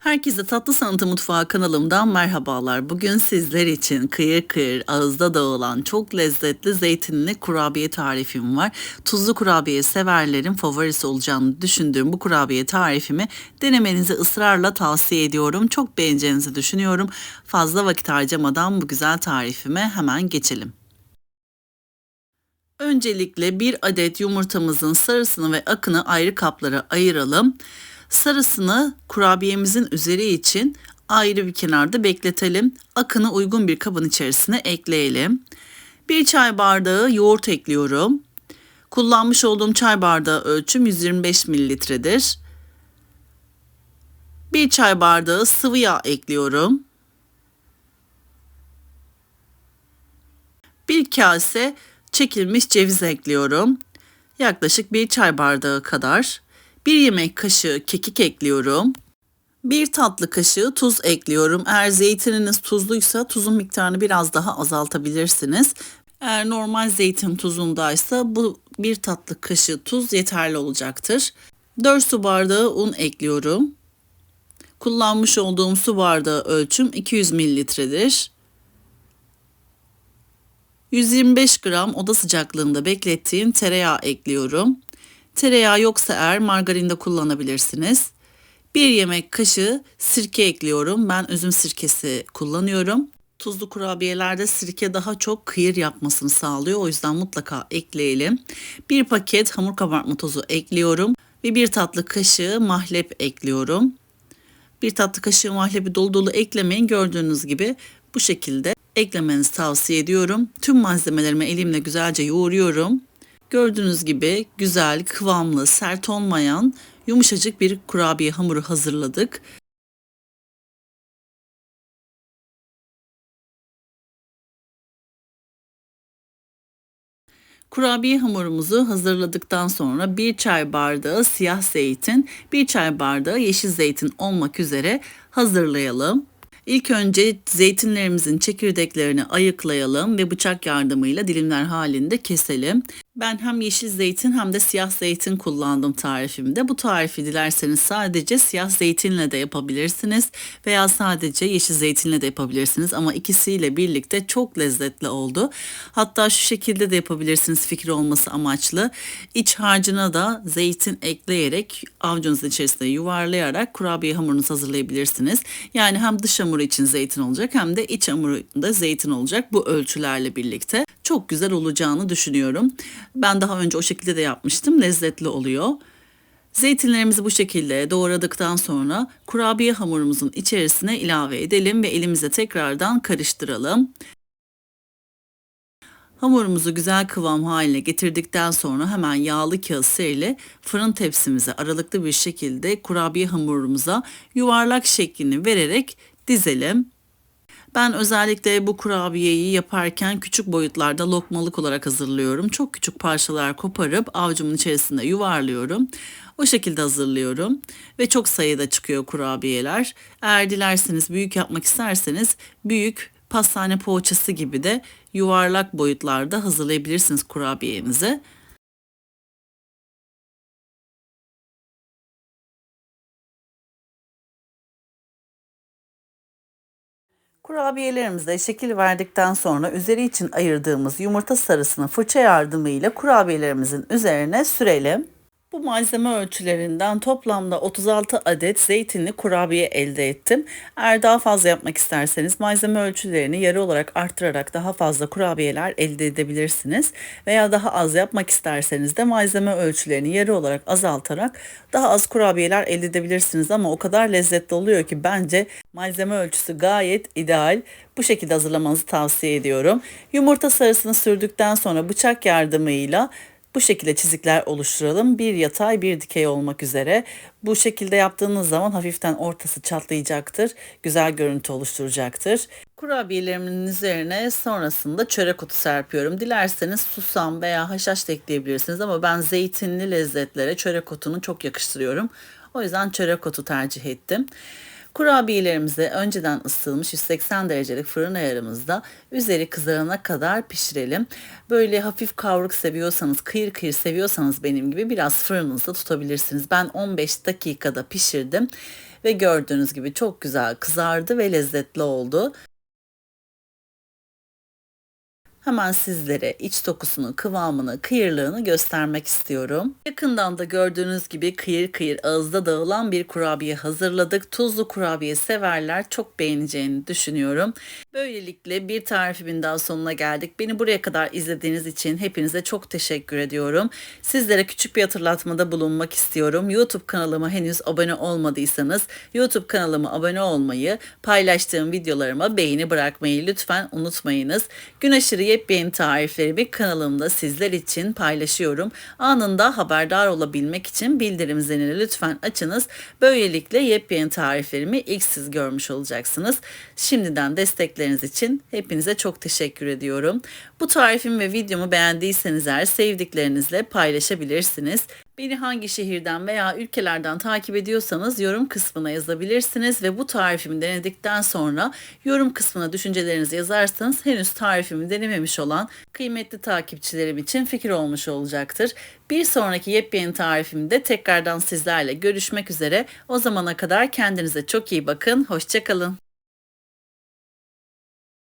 Herkese Tatlı Sanatı Mutfağı kanalımdan merhabalar. Bugün sizler için kıyır kıyır ağızda dağılan çok lezzetli zeytinli kurabiye tarifim var. Tuzlu kurabiye severlerin favorisi olacağını düşündüğüm bu kurabiye tarifimi denemenizi ısrarla tavsiye ediyorum. Çok beğeneceğinizi düşünüyorum. Fazla vakit harcamadan bu güzel tarifime hemen geçelim. Öncelikle bir adet yumurtamızın sarısını ve akını ayrı kaplara ayıralım. Sarısını kurabiyemizin üzeri için ayrı bir kenarda bekletelim. Akını uygun bir kabın içerisine ekleyelim. Bir çay bardağı yoğurt ekliyorum. Kullanmış olduğum çay bardağı ölçüm 125 mililitredir. Bir çay bardağı sıvı yağ ekliyorum. Bir kase çekilmiş ceviz ekliyorum. Yaklaşık bir çay bardağı kadar. 1 yemek kaşığı kekik ekliyorum. 1 tatlı kaşığı tuz ekliyorum. Eğer zeytininiz tuzluysa tuzun miktarını biraz daha azaltabilirsiniz. Eğer normal zeytin tuzundaysa bu bir tatlı kaşığı tuz yeterli olacaktır. 4 su bardağı un ekliyorum. Kullanmış olduğum su bardağı ölçüm 200 mililitredir. 125 gram oda sıcaklığında beklettiğim tereyağı ekliyorum. Tereyağı yoksa eğer margarin de kullanabilirsiniz. Bir yemek kaşığı sirke ekliyorum. Ben üzüm sirkesi kullanıyorum. Tuzlu kurabiyelerde sirke daha çok kıyır yapmasını sağlıyor. O yüzden mutlaka ekleyelim. Bir paket hamur kabartma tozu ekliyorum ve bir tatlı kaşığı mahlep ekliyorum. Bir tatlı kaşığı mahlebi dolu dolu eklemeyin. Gördüğünüz gibi bu şekilde eklemenizi tavsiye ediyorum. Tüm malzemelerimi elimle güzelce yoğuruyorum. Gördüğünüz gibi güzel, kıvamlı, sert olmayan yumuşacık bir kurabiye hamuru hazırladık. Kurabiye hamurumuzu hazırladıktan sonra bir çay bardağı siyah zeytin, bir çay bardağı yeşil zeytin olmak üzere hazırlayalım. İlk önce zeytinlerimizin çekirdeklerini ayıklayalım ve bıçak yardımıyla dilimler halinde keselim. Ben hem yeşil zeytin hem de siyah zeytin kullandım tarifimde. Bu tarifi dilerseniz sadece siyah zeytinle de yapabilirsiniz veya sadece yeşil zeytinle de yapabilirsiniz ama ikisiyle birlikte çok lezzetli oldu. Hatta şu şekilde de yapabilirsiniz fikir olması amaçlı. İç harcına da zeytin ekleyerek avucunuzun içerisinde yuvarlayarak kurabiye hamurunuzu hazırlayabilirsiniz. Yani hem dış hamuru için zeytin olacak hem de iç hamurunda zeytin olacak bu ölçülerle birlikte. Çok güzel olacağını düşünüyorum. Ben daha önce o şekilde de yapmıştım. Lezzetli oluyor. Zeytinlerimizi bu şekilde doğradıktan sonra kurabiye hamurumuzun içerisine ilave edelim ve elimize tekrardan karıştıralım. Hamurumuzu güzel kıvam haline getirdikten sonra hemen yağlı kağıt seriyle fırın tepsimize aralıklı bir şekilde kurabiye hamurumuza yuvarlak şeklini vererek dizelim. Ben özellikle bu kurabiyeyi yaparken küçük boyutlarda lokmalık olarak hazırlıyorum. Çok küçük parçalar koparıp avucumun içerisinde yuvarlıyorum. O şekilde hazırlıyorum ve çok sayıda çıkıyor kurabiyeler. Eğer dilerseniz büyük yapmak isterseniz büyük pastane poğaçası gibi de yuvarlak boyutlarda hazırlayabilirsiniz kurabiyenizi. Kurabiyelerimize şekil verdikten sonra üzeri için ayırdığımız yumurta sarısını fırça yardımıyla kurabiyelerimizin üzerine sürelim. Bu malzeme ölçülerinden toplamda 36 adet zeytinli kurabiye elde ettim. Eğer daha fazla yapmak isterseniz malzeme ölçülerini yarı olarak arttırarak daha fazla kurabiyeler elde edebilirsiniz. Veya daha az yapmak isterseniz de malzeme ölçülerini yarı olarak azaltarak daha az kurabiyeler elde edebilirsiniz. Ama o kadar lezzetli oluyor ki bence malzeme ölçüsü gayet ideal. Bu şekilde hazırlamanızı tavsiye ediyorum. Yumurta sarısını sürdükten sonra bıçak yardımıyla bu şekilde çizikler oluşturalım. Bir yatay bir dikey olmak üzere. Bu şekilde yaptığınız zaman hafiften ortası çatlayacaktır. Güzel görüntü oluşturacaktır. Kurabiyelerimin üzerine sonrasında çörek otu serpiyorum. Dilerseniz susam veya haşhaş da ekleyebilirsiniz ama ben zeytinli lezzetlere çörek otunu çok yakıştırıyorum. O yüzden çörek otu tercih ettim. Kurabiyelerimizi önceden ısıtılmış 180 derecelik fırın ayarımızda üzeri kızarana kadar pişirelim. Böyle hafif kavruk seviyorsanız, kıyır kıyır seviyorsanız benim gibi biraz fırınınızda tutabilirsiniz. Ben 15 dakikada pişirdim ve gördüğünüz gibi çok güzel kızardı ve lezzetli oldu. Hemen sizlere iç dokusunu, kıvamını, kıyırlığını göstermek istiyorum. Yakından da gördüğünüz gibi kıyır kıyır ağızda dağılan bir kurabiye hazırladık. Tuzlu kurabiye severler çok beğeneceğini düşünüyorum. Böylelikle bir tarifimin daha sonuna geldik. Beni buraya kadar izlediğiniz için hepinize çok teşekkür ediyorum. Sizlere küçük bir hatırlatmada bulunmak istiyorum. YouTube kanalıma henüz abone olmadıysanız YouTube kanalıma abone olmayı, paylaştığım videolarıma beğeni bırakmayı lütfen unutmayınız. Gün aşırı yepyeni tariflerimi kanalımda sizler için paylaşıyorum. Anında haberdar olabilmek için bildirim zilini lütfen açınız. Böylelikle yepyeni tariflerimi ilk siz görmüş olacaksınız. Şimdiden destekleriniz için hepinize çok teşekkür ediyorum. Bu tarifimi ve videomu beğendiyseniz eğer sevdiklerinizle paylaşabilirsiniz. Beni hangi şehirden veya ülkelerden takip ediyorsanız yorum kısmına yazabilirsiniz ve bu tarifimi denedikten sonra yorum kısmına düşüncelerinizi yazarsanız henüz tarifimi denememiş olan kıymetli takipçilerim için fikir olmuş olacaktır. Bir sonraki yepyeni tarifimde tekrardan sizlerle görüşmek üzere. O zamana kadar kendinize çok iyi bakın. Hoşçakalın.